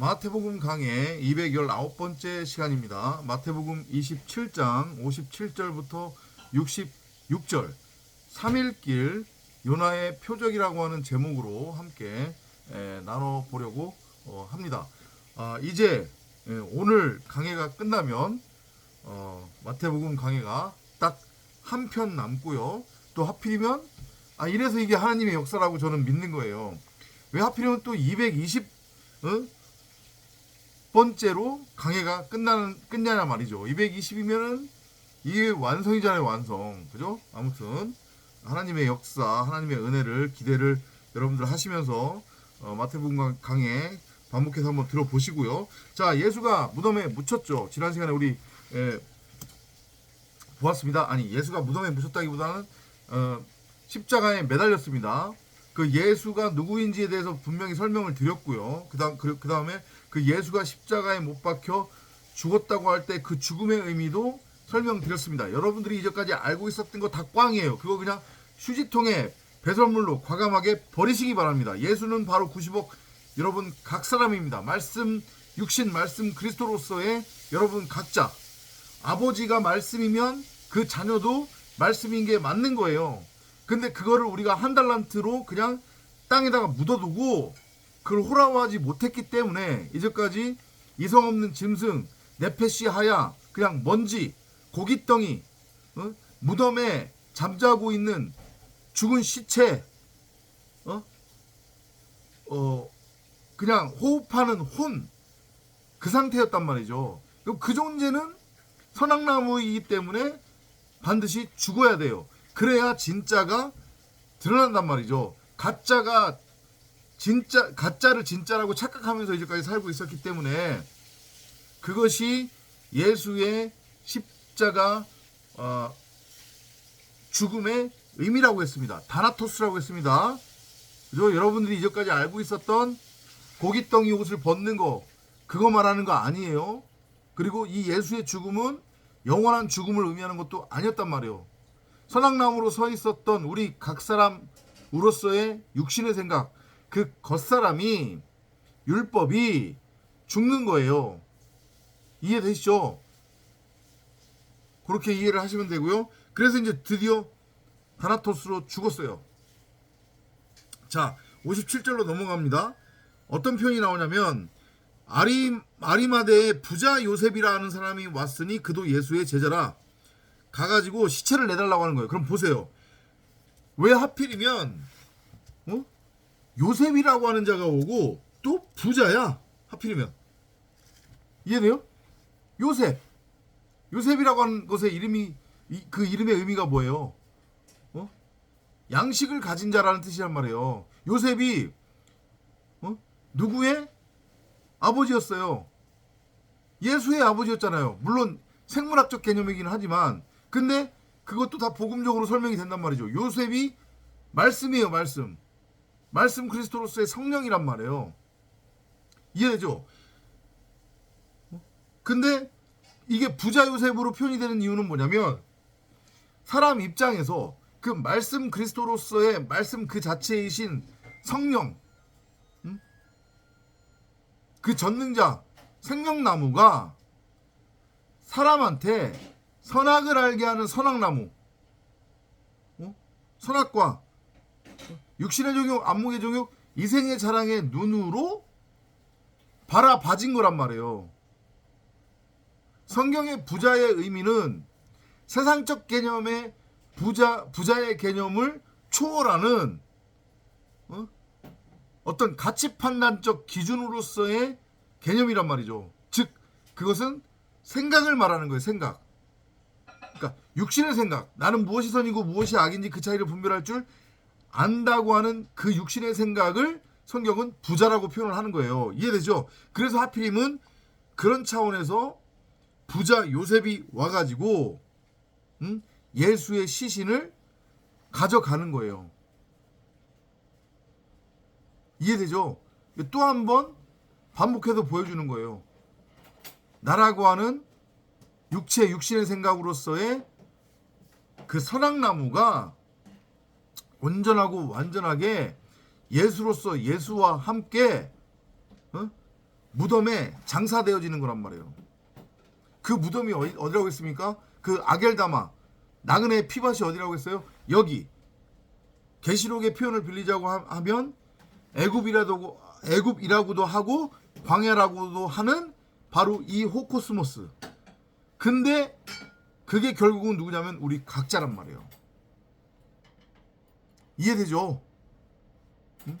마태복음 강의 219번째 시간입니다. 마태복음 27장 57절부터 66절 3일길 요나의 표적이라고 하는 제목으로 함께 에, 나눠보려고 어, 합니다. 아, 이제 에, 오늘 강해가 끝나면 어, 마태복음 강해가 딱 한 편 남고요. 또 하필이면 아 이래서 이게 하나님의 역사라고 저는 믿는 거예요. 왜 하필이면 또 220 어? 번째로 강해가 끝나는 끝냐냐 말이죠. 220이면은 이게 완성이잖아요, 완성. 그죠? 아무튼 하나님의 역사, 하나님의 은혜를 기대를 여러분들 하시면서 어, 마태복음 강해 반복해서 한번 들어보시고요. 자, 예수가 무덤에 묻혔죠. 지난 시간에 우리 에, 보았습니다. 아니, 예수가 무덤에 묻혔다기보다는 어, 십자가에 매달렸습니다. 그 예수가 누구인지에 대해서 분명히 설명을 드렸고요. 그다음 그, 그다음에 그 예수가 십자가에 못 박혀 죽었다고 할 때 그 죽음의 의미도 설명드렸습니다. 여러분들이 이제까지 알고 있었던 거 다 꽝이에요. 그거 그냥 휴지통에 배설물로 과감하게 버리시기 바랍니다. 예수는 바로 90억 여러분 각 사람입니다. 말씀 육신 말씀 그리스도로서의 여러분 각자 아버지가 말씀이면 그 자녀도 말씀인 게 맞는 거예요. 근데 그거를 우리가 한 달란트로 그냥 땅에다가 묻어두고 그걸 호라워하지 못했기 때문에 이제까지 이성 없는 짐승, 네페시 하야, 그냥 먼지, 고깃덩이, 어? 무덤에 잠자고 있는 죽은 시체, 어? 어, 그냥 호흡하는 혼, 그 상태였단 말이죠. 그 존재는 선악나무이기 때문에 반드시 죽어야 돼요. 그래야 진짜가 드러난단 말이죠. 가짜가 진짜 가짜를 진짜라고 착각하면서 이제까지 살고 있었기 때문에 그것이 예수의 십자가 어, 죽음의 의미라고 했습니다. 다나토스라고 했습니다. 그죠? 여러분들이 이제까지 알고 있었던 고깃덩이 옷을 벗는 거 그거 말하는 거 아니에요. 그리고 이 예수의 죽음은 영원한 죽음을 의미하는 것도 아니었단 말이에요. 선악나무로 서 있었던 우리 각 사람으로서의 육신의 생각, 그 겉사람이 율법이 죽는 거예요. 이해되시죠? 그렇게 이해를 하시면 되고요. 그래서 이제 드디어 다나토스로 죽었어요. 자, 57절로 넘어갑니다. 어떤 표현이 나오냐면 아리 아리마대의 부자 요셉이라 하는 사람이 왔으니 그도 예수의 제자라 가가지고 시체를 내달라고 하는 거예요. 그럼 보세요. 왜 하필이면 어? 요셉이라고 하는 자가 오고 또 부자야. 하필이면 이해돼요? 요셉 요셉이라고 하는 것의 이름이 이- 그 이름의 의미가 뭐예요? 어? 양식을 가진 자라는 뜻이란 말이에요. 요셉이 어? 누구의 아버지였어요. 예수의 아버지였잖아요. 물론 생물학적 개념이긴 하지만 근데 그것도 다 복음적으로 설명이 된단 말이죠. 요셉이 말씀이에요, 말씀. 말씀 그리스도로서의 성령이란 말이에요. 이해되죠? 어? 근데 이게 부자 요셉으로 표현이 되는 이유는 뭐냐면 사람 입장에서 그 말씀 그리스도로서의 말씀 그 자체이신 성령 음? 그 전능자 생명나무가 사람한테 선악을 알게 하는 선악나무 어? 선악과 육신의 종욕 안목의 종욕 이생의 자랑의 눈으로 바라봐진 거란 말이에요 성경의 부자의 의미는 세상적 개념의 부자 부자의 개념을 초월하는 어? 어떤 가치 판단적 기준으로서의 개념이란 말이죠. 즉 그것은 생각을 말하는 거예요. 생각. 그러니까 육신의 생각. 나는 무엇이 선이고 무엇이 악인지 그 차이를 분별할 줄 안다고 하는 그 육신의 생각을 성경은 부자라고 표현을 하는 거예요. 이해되죠? 그래서 하필이면 그런 차원에서 부자 요셉이 와가지고 음? 예수의 시신을 가져가는 거예요. 이해되죠? 또 한 번 반복해서 보여주는 거예요. 나라고 하는 육체 육신의 생각으로서의 그 선악나무가 온전하고 완전하게 예수로서 예수와 함께 어? 무덤에 장사되어지는 거란 말이에요. 그 무덤이 어디, 어디라고 했습니까? 그 아겔다마 나그네의 피밭이 어디라고 했어요? 여기 계시록의 표현을 빌리자고 하- 하면 애굽이라도 애굽이라고도 하고 광야라고도 하는 바로 이 호코스모스. 근데 그게 결국은 누구냐면 우리 각자란 말이에요. 이해되죠? 응?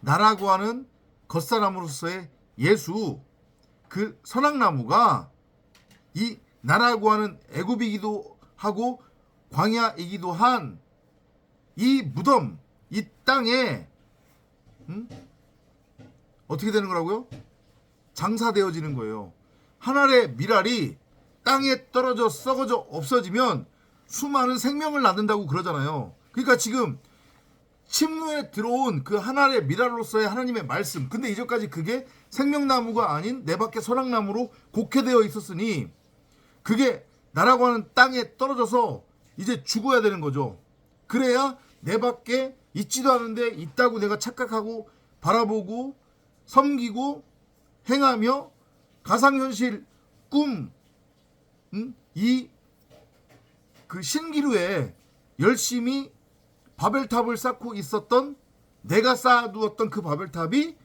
나라고 하는 겉사람으로서의 예수 그 선악나무가 이 나라고 하는 애굽이기도 하고 광야이기도 한 이 무덤 이 땅에 응? 어떻게 되는 거라고요? 장사되어지는 거예요. 한 알의 미랄이 땅에 떨어져 썩어져 없어지면 수많은 생명을 낳는다고 그러잖아요. 그러니까 지금 침노에 들어온 그 하나의 미랄로서의 하나님의 말씀. 근데 이전까지 그게 생명나무가 아닌 내 밖에 선악나무로 곡해되어 있었으니 그게 나라고 하는 땅에 떨어져서 이제 죽어야 되는 거죠. 그래야 내 밖에 있지도 않은데 있다고 내가 착각하고 바라보고 섬기고 행하며 가상현실 꿈, 음? 이그 신기루에 열심히 바벨탑을 쌓고 있었던 내가 쌓아두었던 그 바벨탑이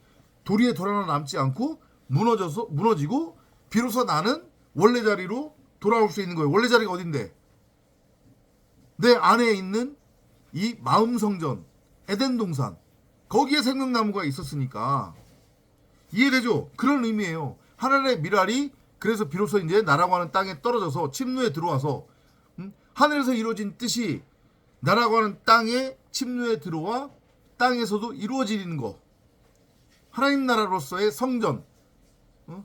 도리에 돌아나 남지 않고 무너져서 무너지고 비로소 나는 원래 자리로 돌아올 수 있는 거예요. 원래 자리가 어딘데? 내 안에 있는 이 마음 성전 에덴 동산 거기에 생명나무가 있었으니까 이해되죠? 그런 의미예요. 하늘의 미랄이 그래서 비로소 이제 나라고 하는 땅에 떨어져서 침누에 들어와서 음? 하늘에서 이루어진 뜻이 나라고 하는 땅에 침누에 들어와 땅에서도 이루어지는 거. 하나님 나라로서의 성전, 어?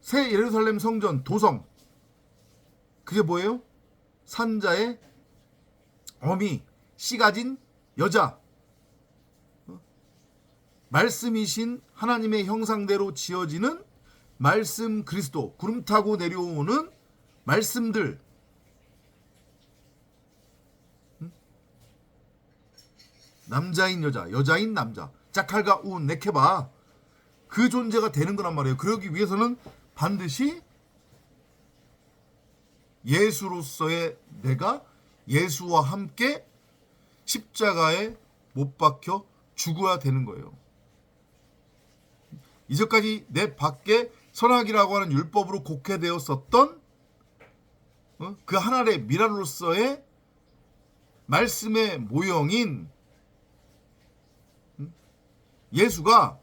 새 예루살렘 성전 도성. 그게 뭐예요? 산자의 어미, 씨 가진 여자. 어? 말씀이신 하나님의 형상대로 지어지는 말씀 그리스도, 구름 타고 내려오는 말씀들. 남자인 여자, 여자인 남자, 짝칼과 운, 네케바 그 존재가 되는 거란 말이에요. 그러기 위해서는 반드시 예수로서의 내가 예수와 함께 십자가에 못 박혀 죽어야 되는 거예요. 이제까지 내 밖에 선악이라고 하는 율법으로 곡해되었었던 어? 그 하나의 미랄로서의 말씀의 모형인 예수가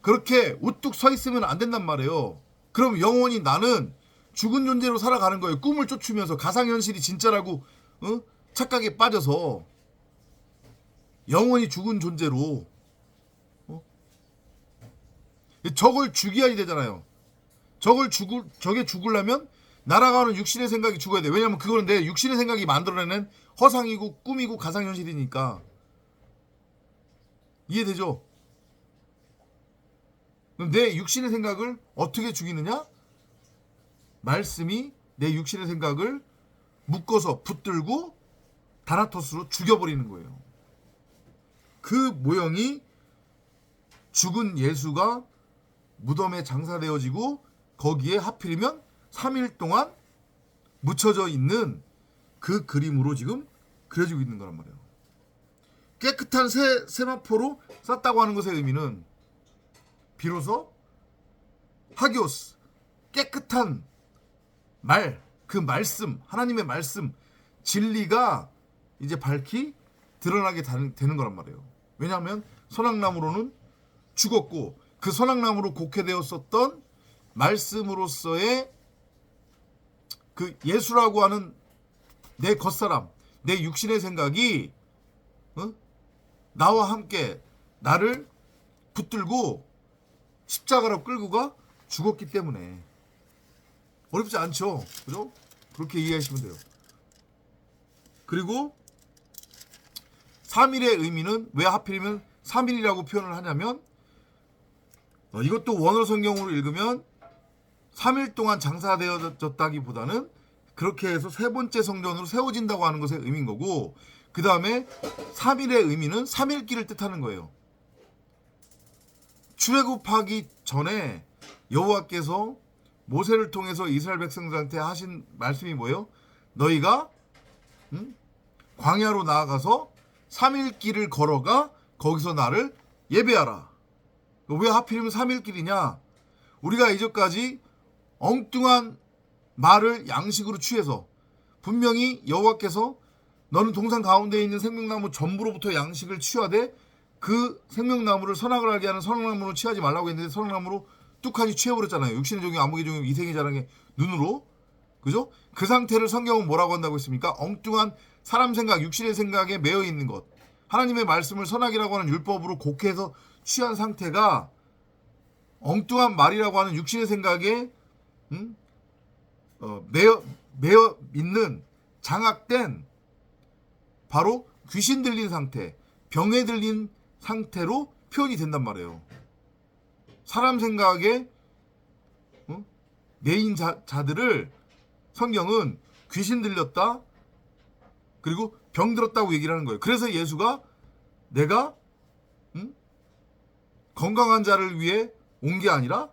그렇게 우뚝 서 있으면 안 된단 말이에요. 그럼 영원히 나는 죽은 존재로 살아가는 거예요. 꿈을 쫓으면서 가상현실이 진짜라고 어? 착각에 빠져서 영원히 죽은 존재로 어? 저걸 죽여야 되잖아요. 저걸 죽을 저게 죽으려면 날아가는 육신의 생각이 죽어야 돼. 왜냐면 그거는 내 육신의 생각이 만들어내는 허상이고 꿈이고 가상현실이니까. 이해되죠? 내 육신의 생각을 어떻게 죽이느냐? 말씀이 내 육신의 생각을 묶어서 붙들고 다나토스로 죽여버리는 거예요. 그 모형이 죽은 예수가 무덤에 장사되어지고 거기에 하필이면 3일 동안 묻혀져 있는 그 그림으로 지금 그려지고 있는 거란 말이에요. 깨끗한 새, 세마포로 쌌다고 하는 것의 의미는 비로소 하기오스 깨끗한 말, 그 말씀, 하나님의 말씀, 진리가 이제 밝히 드러나게 되는, 거란 말이에요. 왜냐하면 선악나무로는 죽었고 그 선악나무로 곡해되었었던 말씀으로서의 그 예수라고 하는 내 겉사람, 내 육신의 생각이 어? 나와 함께 나를 붙들고 십자가로 끌고 가 죽었기 때문에 어렵지 않죠. 그죠? 그렇게 이해하시면 돼요. 그리고 3일의 의미는 왜 하필이면 3일이라고 표현을 하냐면 어, 이것도 원어 성경으로 읽으면 3일 동안 장사되어졌다기보다는 그렇게 해서 세 번째 성전으로 세워진다고 하는 것의 의미인 거고 그 다음에 3일의 의미는 3일기를 뜻하는 거예요. 출애굽하기 전에 여호와께서 모세를 통해서 이스라엘 백성들한테 하신 말씀이 뭐예요? 너희가 음? 광야로 나아가서 3일 길을 걸어가 거기서 나를 예배하라. 왜 하필이면 3일 길이냐? 우리가 이전까지 엉뚱한 말을 양식으로 취해서 분명히 여호와께서 너는 동산 가운데 있는 생명나무 전부로부터 양식을 취하되 그 생명나무를 선악을 알게 하는 선악나무로 취하지 말라고 했는데 선악나무로 뚝하니 취해버렸잖아요. 육신의 종이 암흑의 종이 이생의 자랑의 눈으로 그죠? 그 상태를 성경은 뭐라고 한다고 했습니까? 엉뚱한 사람 생각, 육신의 생각에 매여 있는 것. 하나님의 말씀을 선악이라고 하는 율법으로 곡해서 취한 상태가 엉뚱한 말이라고 하는 육신의 생각에 음? 어, 매여 매여 있는 장악된 바로 귀신 들린 상태, 병에 들린 상태로 표현이 된단 말이에요. 사람 생각에 어? 내인 자, 자들을 성경은 귀신 들렸다 그리고 병 들었다고 얘기를 하는 거예요. 그래서 예수가 내가 음? 건강한 자를 위해 온 게 아니라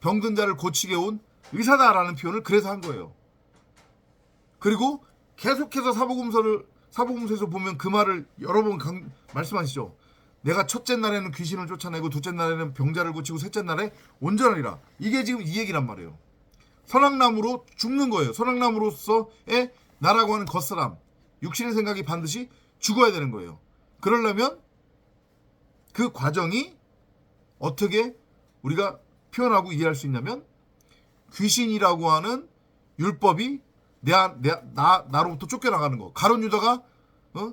병든 자를 고치게 온 의사다라는 표현을 그래서 한 거예요. 그리고 계속해서 사복음서를 사복음서에서 보면 그 말을 여러 번 강, 말씀하시죠. 내가 첫째 날에는 귀신을 쫓아내고 둘째 날에는 병자를 고치고 셋째 날에 온전하리라. 이게 지금 이 얘기란 말이에요. 선악나무로 죽는 거예요. 선악나무로서의 나라고 하는 겉사람, 육신의 생각이 반드시 죽어야 되는 거예요. 그러려면 그 과정이 어떻게 우리가 표현하고 이해할 수 있냐면 귀신이라고 하는 율법이 내, 안- 내, 나, 나로부터 쫓겨나가는 거. 가론 유다가 어?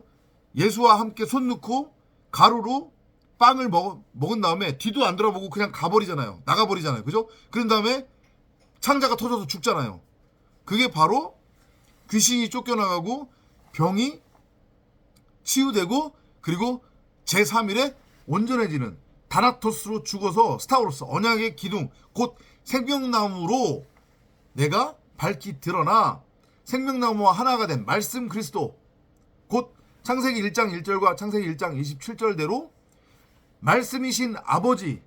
예수와 함께 손 넣고 가루로 빵을 먹, 먹은 다음에 뒤도 안 돌아보고 그냥 가버리잖아요. 나가버리잖아요. 그죠? 그런 다음에 창자가 터져서 죽잖아요. 그게 바로 귀신이 쫓겨나가고 병이 치유되고 그리고 제3일에 온전해지는 다나토스로 죽어서 스타우로스 언약의 기둥 곧 생명나무로 내가 밝히 드러나 생명나무와 하나가 된 말씀 그리스도 곧 창세기 1장 1절과 창세기 1장 27절대로 말씀이신 아버지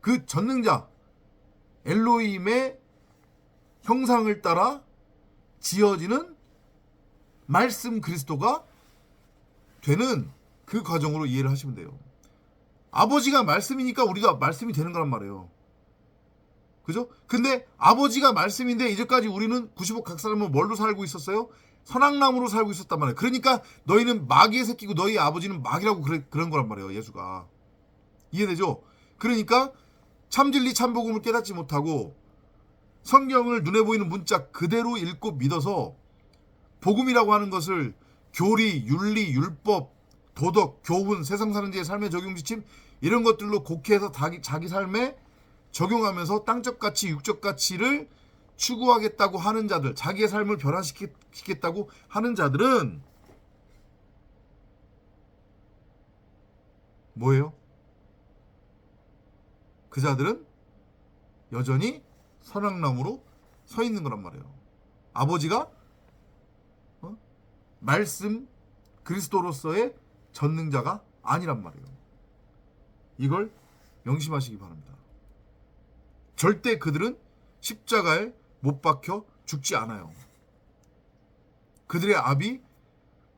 그 전능자 엘로힘의 형상을 따라 지어지는 말씀 그리스도가 되는 그 과정으로 이해를 하시면 돼요. 아버지가 말씀이니까 우리가 말씀이 되는 거란 말이에요. 그죠? 근데 아버지가 말씀인데 이제까지 우리는 95 각 사람은 뭘로 살고 있었어요? 선악나무로 살고 있었단 말이에요. 그러니까 너희는 마귀의 새끼고 너희 아버지는 마귀라고 그래, 그런 거란 말이에요. 예수가. 이해되죠? 그러니까 참진리 참복음을 깨닫지 못하고 성경을 눈에 보이는 문자 그대로 읽고 믿어서 복음이라고 하는 것을 교리, 윤리, 율법, 도덕, 교훈, 세상 사는 자의 삶의 적용 지침 이런 것들로 곡해해서 자기, 자기 삶에 적용하면서 땅적 가치, 육적 가치를 추구하겠다고 하는 자들, 자기의 삶을 변화시키겠다고 하는 자들은 뭐예요? 그 자들은 여전히 선악나무로 서 있는 거란 말이에요. 아버지가 어? 말씀 그리스도로서의 전능자가 아니란 말이에요. 이걸 명심하시기 바랍니다. 절대 그들은 십자가에 못 박혀 죽지 않아요. 그들의 압이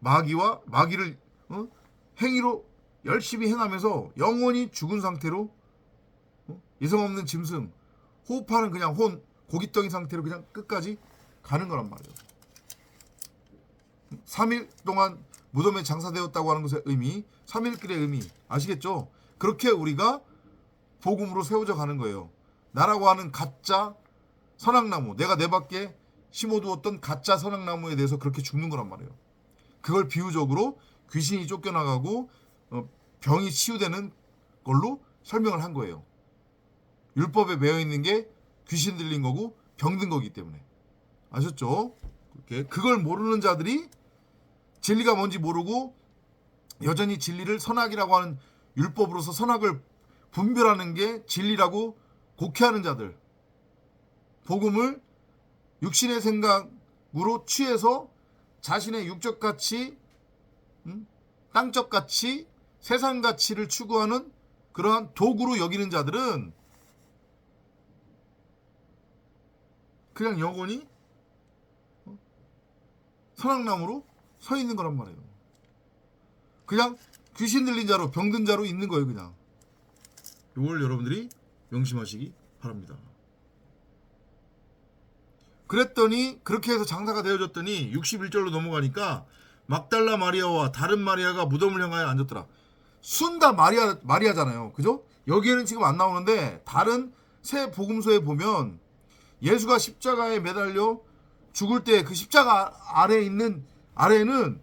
마귀와 마귀를 어? 행위로 열심히 행하면서 영원히 죽은 상태로 어? 이성 없는 짐승 호흡하는 그냥 혼 고깃덩이 상태로 그냥 끝까지 가는 거란 말이에요. 3일 동안 무덤에 장사되었다고 하는 것의 의미, 3일길의 의미 아시겠죠? 그렇게 우리가 복음으로 세워져 가는 거예요. 나라고 하는 가짜 선악나무, 내가 내 밖에 심어두었던 가짜 선악나무에 대해서 그렇게 죽는 거란 말이에요. 그걸 비유적으로 귀신이 쫓겨나가고 어, 병이 치유되는 걸로 설명을 한 거예요. 율법에 매여 있는 게 귀신 들린 거고 병든 거기 때문에 아셨죠? 그렇게 그걸 모르는 자들이 진리가 뭔지 모르고 여전히 진리를 선악이라고 하는 율법으로서 선악을 분별하는 게 진리라고 곡해하는 자들 복음을 육신의 생각으로 취해서 자신의 육적 가치, 음? 땅적 가치, 세상 가치를 추구하는 그러한 도구로 여기는 자들은 그냥 영원히 어? 선악나무로 서 있는 거란 말이에요. 그냥 귀신 들린 자로 병든 자로 있는 거예요, 그냥. 이걸 여러분들이 명심하시기 바랍니다. 그랬더니 그렇게 해서 장사가 되어졌더니 61절로 넘어가니까 막달라 마리아와 다른 마리아가 무덤을 향하여 앉았더라. 순다 마리아 마리아잖아요. 그죠? 여기에는 지금 안 나오는데 다른 새 복음서에 보면 예수가 십자가에 매달려 죽을 때 그 십자가 아래에 있는 아래에는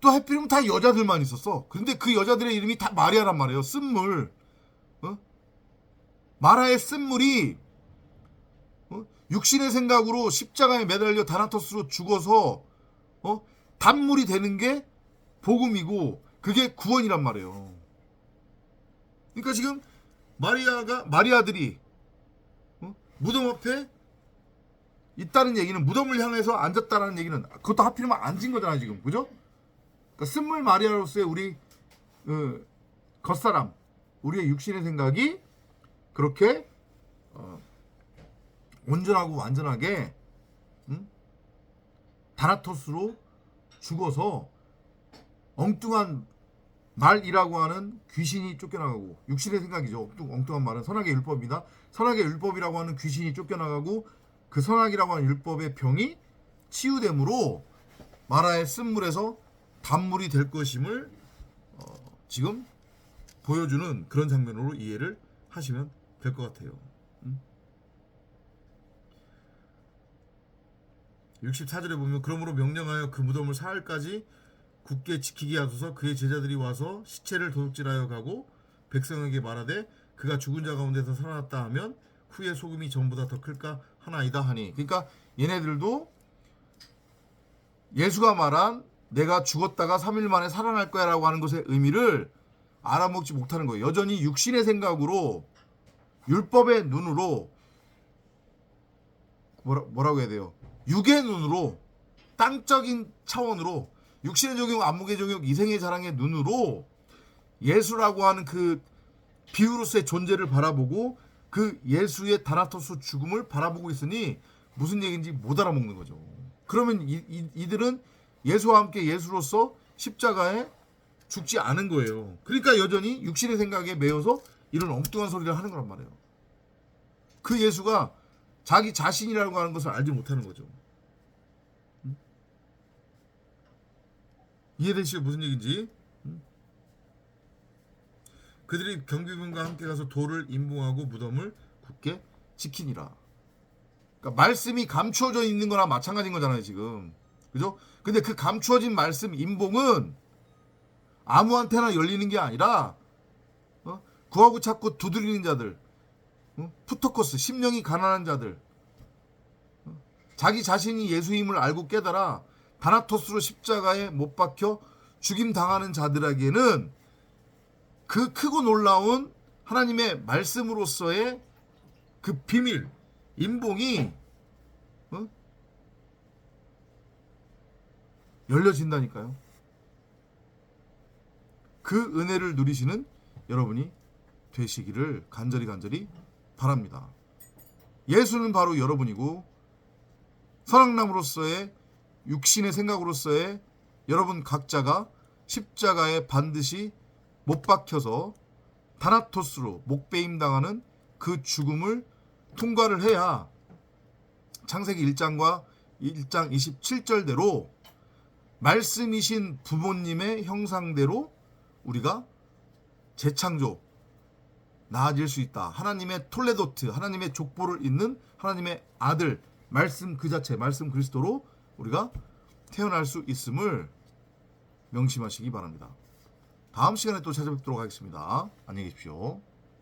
또 하필이면 다 여자들만 있었어. 근데 그 여자들의 이름이 다 마리아란 말이에요. 쓴물. 어? 마라의 쓴물이 어? 육신의 생각으로 십자가에 매달려 다나토스로 죽어서 어? 단물이 되는 게 복음이고 그게 구원이란 말이에요. 그러니까 지금 마리아가 마리아들이 어? 무덤 앞에 있다는 얘기는 무덤을 향해서 앉았다라는 얘기는 그것도 하필이면 앉은 거잖아요 지금 그죠? 그러니까 쓴물 마리아로서의 우리 어, 겉사람 우리의 육신의 생각이 그렇게 어, 온전하고 완전하게 응? 다나토스로 죽어서 엉뚱한 말이라고 하는 귀신이 쫓겨나가고 육신의 생각이죠. 엉뚱, 엉뚱한 말은 선악의 율법입니다. 선악의 율법이라고 하는 귀신이 쫓겨나가고 그 선악이라고 하는 율법의 병이 치유됨으로 마라의 쓴물에서 단물이 될 것임을 어, 지금 보여주는 그런 장면으로 이해를 하시면 될 것 같아요. 음? 64절에 보면 그러므로 명령하여 그 무덤을 사흘까지 굳게 지키게 하소서 그의 제자들이 와서 시체를 도둑질하여 가고 백성에게 말하되 그가 죽은 자 가운데서 살아났다 하면 후에 소금이 전보다 더 클까 하나이다 하니 그러니까 얘네들도 예수가 말한 내가 죽었다가 3일 만에 살아날 거야라고 하는 것의 의미를 알아먹지 못하는 거예요. 여전히 육신의 생각으로 율법의 눈으로 뭐라, 뭐라 고 해야 돼요? 육의 눈으로 땅적인 차원으로 육신의 적용, 안목의 적용, 이생의 자랑의 눈으로 예수라고 하는 그 비유로서의 존재를 바라보고 그 예수의 다나토스 죽음을 바라보고 있으니 무슨 얘기인지 못 알아먹는 거죠. 그러면 이, 이, 이들은 예수와 함께 예수로서 십자가에 죽지 않은 거예요. 그러니까 여전히 육신의 생각에 매여서 이런 엉뚱한 소리를 하는 거란 말이에요. 그 예수가 자기 자신이라고 하는 것을 알지 못하는 거죠. 음? 이해되시죠? 무슨 얘기인지? 음? 그들이 경비군과 함께 가서 돌을 임봉하고 무덤을 굳게 지키니라. 그러니까 말씀이 감추어져 있는 거나 마찬가지인 거잖아요, 지금. 그죠? 근데 그 감추어진 말씀 임봉은 아무한테나 열리는 게 아니라 어? 구하고 찾고 두드리는 자들, 어? 푸토코스 심령이 가난한 자들, 어? 자기 자신이 예수임을 알고 깨달아 다나토스로 십자가에 못 박혀 죽임 당하는 자들에게는 그 크고 놀라운 하나님의 말씀으로서의 그 비밀, 임봉이 어? 열려진다니까요. 그 은혜를 누리시는 여러분이 되시기를 간절히 간절히 바랍니다. 예수는 바로 여러분이고 선악남으로서의 육신의 생각으로서의 여러분 각자가 십자가에 반드시 못 박혀서 다나토스로 목배임 당하는 그 죽음을 통과를 해야 창세기 1장과 1장 27절대로 말씀이신 부모님의 형상대로 우리가 재창조 나아질 수 있다. 하나님의 톨레도트, 하나님의 족보를 잇는 하나님의 아들, 말씀 그 자체, 말씀 그리스도로 우리가 태어날 수 있음을 명심하시기 바랍니다. 다음 시간에 또 찾아뵙도록 하겠습니다. 안녕히 계십시오.